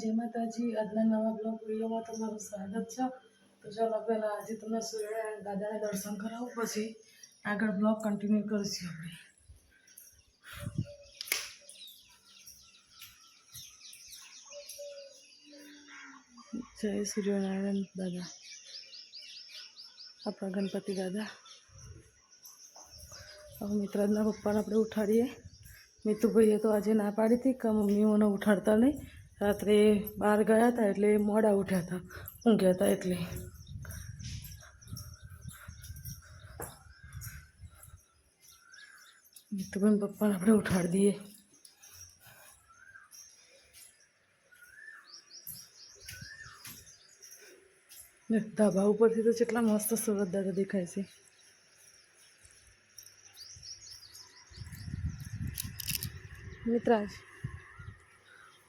જય માતાજી આજના નવા બ્લોગ વિડીયોમાં તમારું સ્વાગત છે. તો ચાલો પહેલાં આજે તમને સૂર્યનારાયણ દાદાને દર્શન કરાવું, પછી આગળ બ્લોગ કન્ટિન્યુ કરીશું આપણે. જય સૂર્યનારાયણ દાદા. આપણા ગણપતિ દાદા. હવે મિત્રના પપ્પાને આપણે ઉઠાડીએ. મિતુભાઈએ તો આજે ના પાડી હતી કે મમ્મી મને ઉઠાડતા નહીં. રાત્રે બહાર ગયા હતા એટલે મોડા ઉઠ્યા હતા ઊંઘ્યા હતા એટલે. મિતુભાઈ પપ્પાને આપણે ઉઠાડી દઈએ. ધાબા ઉપરથી તો કેટલા મસ્ત સુરત દાદા દેખાય છે. મિત્રાજ.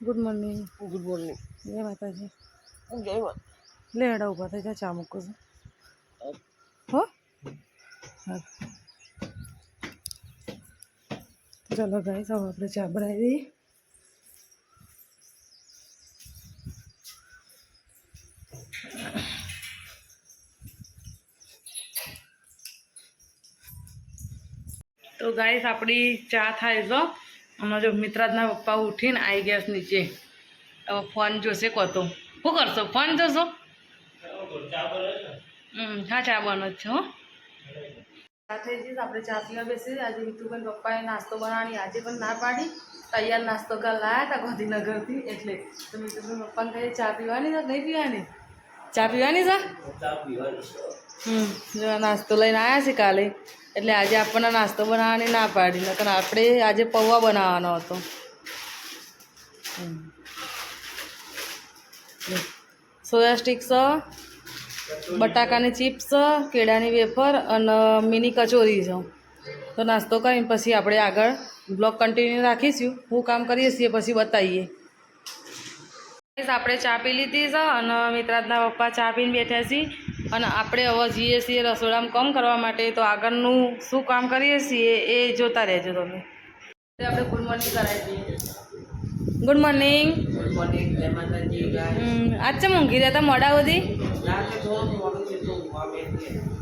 ગુડ મોર્નિંગ ગુડ મોર્નિંગ જય માતાજી જય માતા લે હેડા ઊભા થઈ જા ચા મૂકું છું હો હા ચાલો ગાઈ હવે આપણે ચા બનાવી દઈએ તો ગાઈસ આપણી ચા થાય છે હમણાં જો મિત્રાજના પપ્પા ઉઠીને આવી ગયા છે નીચે. હવે ફોન જોશે કોતો. શું કરશો? ફોન જોશો? હમ હા ચા બનો જ છો થઈ જઈશ આપણે ચા પીવા બેસી આજે મિતુબેન પપ્પાએ નાસ્તો બનાવવાની આજે પણ ના પાડી. તૈયાર નાસ્તો કાલ લાયા હતા ગાંધીનગરથી એટલે તો મિતુબેન પપ્પાને કહીએ ચા પીવાની છે નહીં પીવાની? ચા પીવાની છે? હમ જો નાસ્તો લઈને આવ્યા છે કાલે. એટલે આજે આપણને નાસ્તો બનાવવાની ના પાડી, નકર આપણે આજે પૌવા બનાવવાનો હતો. સોયા સ્ટિક્સ, બટાકાની ચિપ્સ, કેળાની વેફર અને મિની કચોરી છે. તો નાસ્તો કરીને પછી આપણે આગળ બ્લોગ કન્ટિન્યુ રાખીશું. હું કામ કરીએ છીએ, પછી બતાવીએ. આપણે ચા પી લીધી છે અને મિત્રાજના પપ્પા ચા પીને બેઠા છીએ અને આપણે હવે જઈએ છીએ રસોડામાં કામ કરવા માટે તો આગળનું શું કામ કરીએ છીએ એ જોતા રહેજો તમે. આપણે ગુડ મોર્નિંગ કરાવી દઈએ. Good morning. ગુડ મોર્નિંગ જય માતાજી આજ ઊંઘી રહ્યા હતા મોડા સુધી?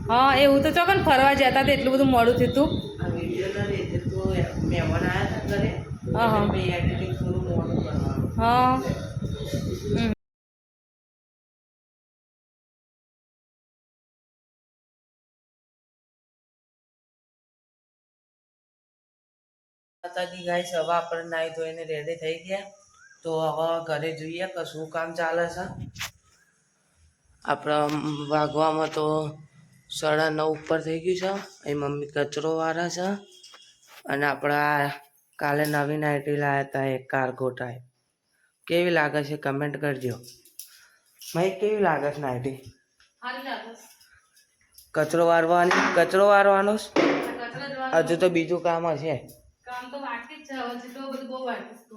હા એવું તો ચોકન ફરવા જતા હતા એટલું બધું મોડું થયું હતું હા, હા. હા. માતાજી ગાય સવા પર નાહી ધોઈને રેડી થઈ ગયા. તો હવે ઘરે જોઈએ કે શું કામ ચાલે છે. આપણા વાગવામાં તો સાડા નવ ઉપર થઈ ગયું છે. અહીં મમ્મી કચરો વાળા છે. અને આપણા કાલે નવી નાઇટી લાવ્યા હતા એક કાર્ગો ટાઈપ કેવી લાગે છે કમેન્ટ કરજો. ભાઈ કેવી લાગે છે નાઇટી. કચરો વારવાની કચરો વારવાનો. હજુ તો બીજું કામ હશે. કામ તો બાકી જ છે તો બધું બહુ બાકી છે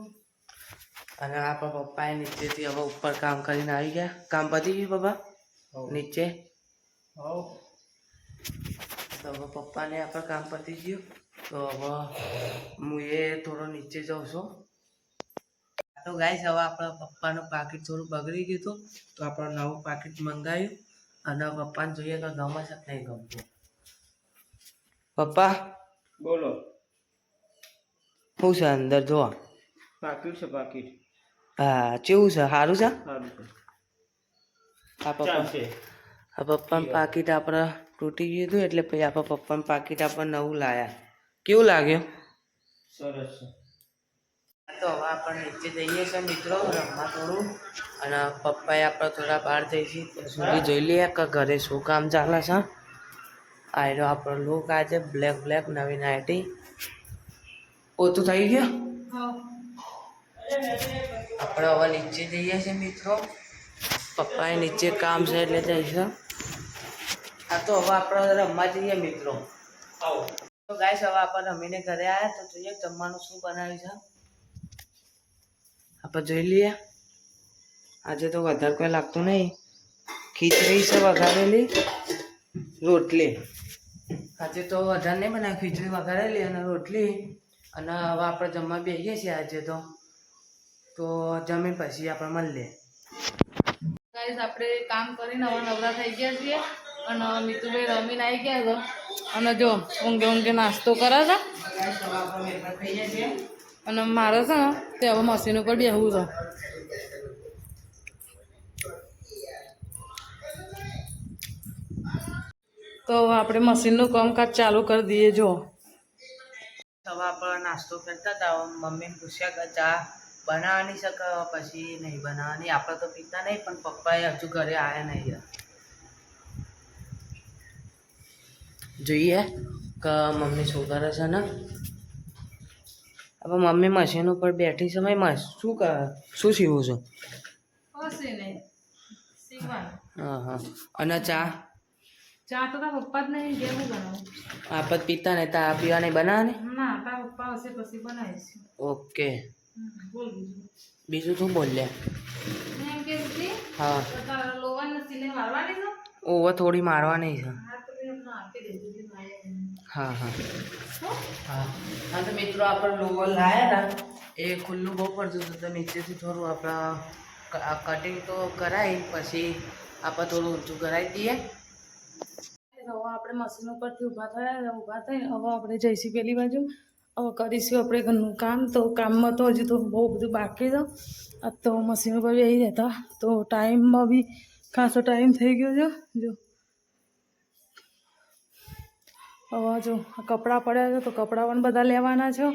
અને આપણા પપ્પાએ નીચેથી હવે ઉપર કામ કરીને આવી ગયા. કામ પતી ગયું પપ્પા? નીચે? તો હવે પપ્પાને આપણે કામ પતી ગયું. તો હવે હું એ થોડો નીચે જાઉં છું. તો ગાઈસ હવે આપણા પપ્પાનું પાકીટ થોડું બગડી ગયું હતું. તો આપણે નવું પાકીટ મંગાવ્યું. અને પપ્પાને જોઈએ કે ગમે છે નહીં ગમતું. પપ્પા? બોલો. શું છે અંદર જોવા. પાકીટ છે પાકીટ હા કેવું છે? સારું છે? હા આ પપ્પા આ પપ્પાનું પાકીટ આપણે તૂટી ગયું હતું એટલે પછી આપણા પપ્પાનું પાકીટ આપણે નવું લાયા. કેવું લાગ્યું? સરસ છે. તો હવે આપણે નીચે જઈએ છીએ મિત્રો રમવા થોડું. અને પપ્પાએ આપણે થોડા બહાર જઈશું ત્યાં સુધી જોઈ લઈએ કે ઘરે શું કામ ચાલે છે. આયરો આપણો લુક આજે બ્લેક બ્લેક નવી નાઇટી ઓછું થઈ ગયું? આપણે હવે નીચે જઈએ છીએ મિત્રો. પપ્પાએ નીચે કામ છે એટલે જઈશું આ તો હવે આપણે રમવા જઈએ મિત્રો. તો ગાઈસ હવે આપણે રમીને ઘરે આવ્યા તો જોઈએ જમવાનું શું બનાવ્યું છે. આપણે જોઈ લઈએ. આજે તો વધારે કોઈ લાગતું નહીં. ખીચડી છે વઘારેલી. રોટલી. આજે તો વધારે નહીં બનાવી ખીચડી વઘારેલી અને રોટલી. અને હવે આપણે જમવા બેસીએ છીએ આજે તો. તો જમીન પછી આપણે મળીએ. ગાઈસ, આપણે કામ કરીને હવે નવરા થઈ ગયા છીએ. અને મિતુભાઈ રમીને આવી ગયા છો. અને જો, ઊંઘે ઊંઘે નાસ્તો કરે છે. અને મારે છે ને, તે હવે મશીન ઉપર બેસવું છે. તો આપણે મશીનનું કામકાજ ચાલુ કરી દઈએ, જો. નાસ્તો કરતા હતા. મમ્મી પૂછ્યા કે ચા બનાવવાની છે કે પછી નહીં બનાવવાની? આપણે તો પીતા નહીં પણ પપ્પાએ હજુ ઘરે આવ્યા નહીં જોઈએ કે મમ્મી શું કરે છે ને? હવે મમ્મી મશીન ઉપર બેઠી છે મમ્મી શું કરે? શું સીવું છું? હા હા. અને ચા? ચા તો પપ્પા જ નહીં જેવું બનાવું? આપણે પીતા નહીં તા પીવા નહીં બનાવે ના. તારા પપ્પા હશે પછી બનાવીશ. ઓકે. બોલ બીજું. શું બોલ્યા? એમ હા. તારા મારવાની છે? થોડી મારવાની છે. હા હા હા. હા. તો મિત્રો આપણે લોવર લાવ્યા હતા. એ ખુલ્લું બહુ પડતું હતું તો નીચેથી થોડું આપણા કટિંગ તો કરાવી પછી આપણે થોડું ઊંચું કરાવી દઈએ. આપણે મશીન ઉપરથી ઊભા થયા ઊભા થઈને હવે આપણે જઈશું પેલી બાજુ. હવે કરીશું આપણે ઘરનું કામ. તો કામમાં તો હજુ તો બહુ બધું બાકી આ તો મશીન ઉપર આવી જતા તો ટાઈમમાં બી ખાસો ટાઈમ થઈ ગયો છે. જો. હવે જો કપડાં પડ્યા છે તો કપડાં પણ બધા લેવાના છે.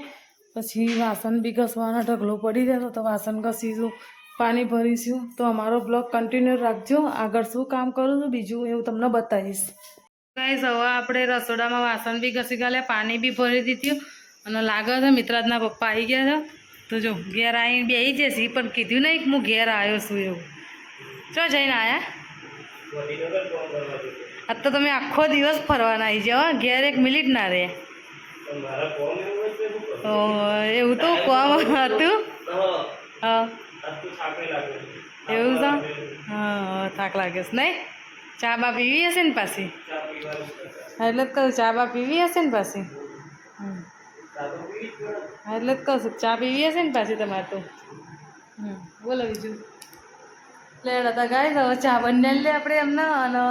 પછી વાસણ બી ઘસવાના, ઢગલો પડી જશે તો વાસણ ઘસીશું, પાણી ભરીશું. તો અમારો બ્લોગ કન્ટિન્યુ રાખજો. આગળ શું કામ કરું છું બીજું એવું તમને બતાવીશ. ગાઈસ હવે આપણે રસોડામાં વાસણ બી ઘસી ગયા પાણી બી ભરી દીધું. અને લાગે છે મિત્રાજના પપ્પા આવી ગયા છે. તો જો ઘેર આવીને બેસી જશે. પણ કીધું નહીં કે હું ઘેર આવ્યો છું એવું. ચો જઈને આવ્યા આજ તો તમે આખો દિવસ ફરવાના આવી જાઓ હો. ઘેર એક મિનિટ ના રહે. તો એવું તો કોમ હતું? હા. એવું છે હા થાક લાગે છે નહીં? ચા બા પીવી હશે ને પાછી? એટલે જ કહું, ચા બા પીવી હશે ને પાછી? એટલે જ કહું છું, ચા પીવી હશે ને પાછી તમારે તો? બોલો બીજું. એટલે હતા ગાય તો ચા બંને લે આપણે એમને અને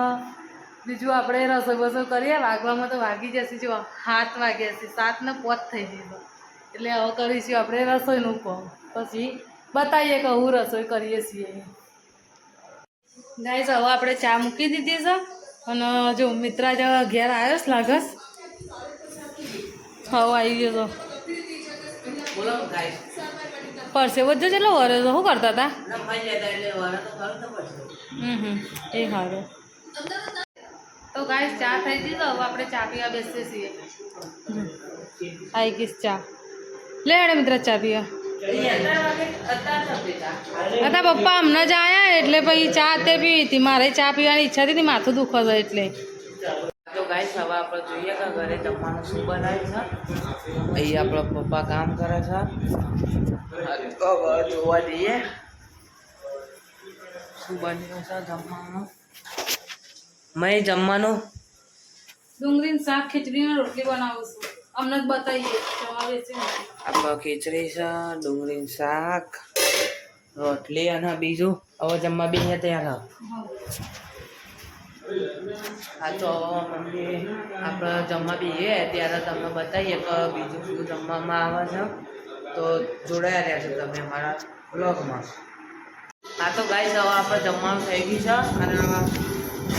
બીજું આપણે રસોઈ બસો કરીએ, વાગવામાં તો વાગી જશે, જો હાથ વાગ્યા છે સાત ને પોત થઈ જશે એટલે હવે કરીશું આપણે રસોઈનું કામ. પછી બતાવીએ કે હું રસોઈ કરીએ છીએ. ગાઈસ હવે આપણે ચા મૂકી દીધી છે. અને જો મિત્રા જ ઘેર આવ્યો છે લાગસ. હવે આવી ગયો તો. પરસે બધો ચેટલો વરે તો શું કરતા હતા? એટલે હમ એ સારું તો ગાઈસ ચા થઈ ગઈ તો હવે આપણે ચા પીવા બેસીએ છીએ. આવી ગઈશ ચા. લે મિત્ર ચા પીવા. હતા પપ્પા હમણાં જ આવ્યા એટલે પછી ચા અત્યારે પીવી હતી. મારે ચા પીવાની ઈચ્છા હતી માથું દુખો છે એટલે. તો ગાઈસ હવે આપણે જોઈએ કે ઘરે જમવાનું શું બનાવ્યું છે? અહીં આપણા પપ્પા કામ કરે છે. જોવા જઈએ. શું બન્યું છે જમવાનું? મેં જમવાનું? ડુંગળીનું શાક ખીચડીને રોટલી બનાવું છું. અમને બતાવીએ ખીચડી છે ડુંગળી શાક, રોટલી અને બીજું હવે જમવા બી તૈયાર હા, તો મમ્મી આપણે જમવા બીએ ત્યારે તમને બતાવીએ કે બીજું શું જમવામાં આવે છે. તો જોડાયા રહ્યા છો તમે અમારા બ્લોગમાં હા, તો ગાઈસ હવે આપણે જમવાનું થઈ ગયું છે અને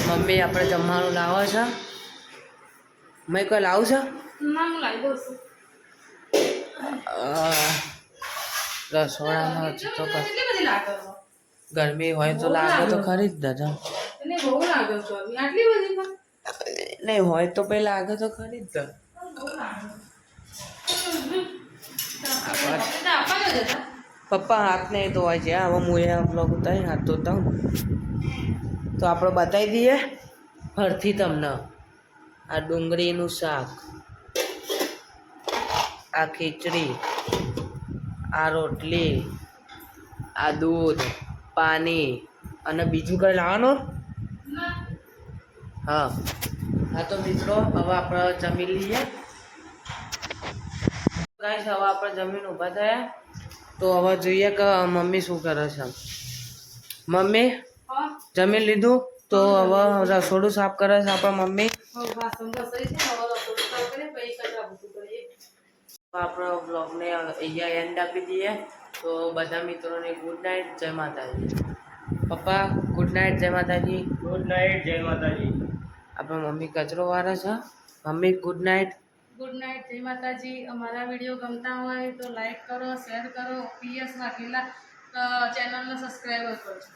મમ્મી આપણે જમવાનું લાવે છે. મેં કોઈ લાવું છે? ના હું છું રસોડામાં તો ગરમી હોય તો લાગે તો ખરી જ દાદા નહીં હોય તો પછી લાગે તો ખરી જ પપ્પા હાથ નહીં ધોવાય છે હવે હું એ બ્લોગ ઉતારી હાથ ધોતા તો આપણે બતાવી દઈએ ફરથી તમને આ ડુંગળીનું શાક આ ખીચડી આ રોટલી આ દૂધ પાણી અને બીજું કંઈ લાવવાનું? હા. હા તો મિત્રો હવે આપણે જમી લઈએ. ગાઈસ હવે આપણે જમીન ઊભા થયા. તો હવે જોઈએ કે મમ્મી શું કરે છે. મમ્મી જમી લીધું? તો હવે રસોડું સાફ કરે છે આપણા મમ્મી વાસણ ઘસાઈ છે હવે રસોડું સાફ કરીએ પછી કચરા પોતું કરીએ તો આપણો બ્લોગને અહીંયા એન્ડ આપી દઈએ. તો બધા મિત્રોને ગુડ નાઇટ જય માતાજી. પપ્પા ગુડ નાઇટ જય માતાજી. ગુડ નાઇટ જય માતાજી. આપણા મમ્મી કચરો વારે છે. Mummy good night good night જય માતાજી. અમારા વીડિયો ગમતા હોય તો લાઈક કરો શેર કરો. પીએસ વાઘેલા ચેનલને સબસ્ક્રાઈબ કરજો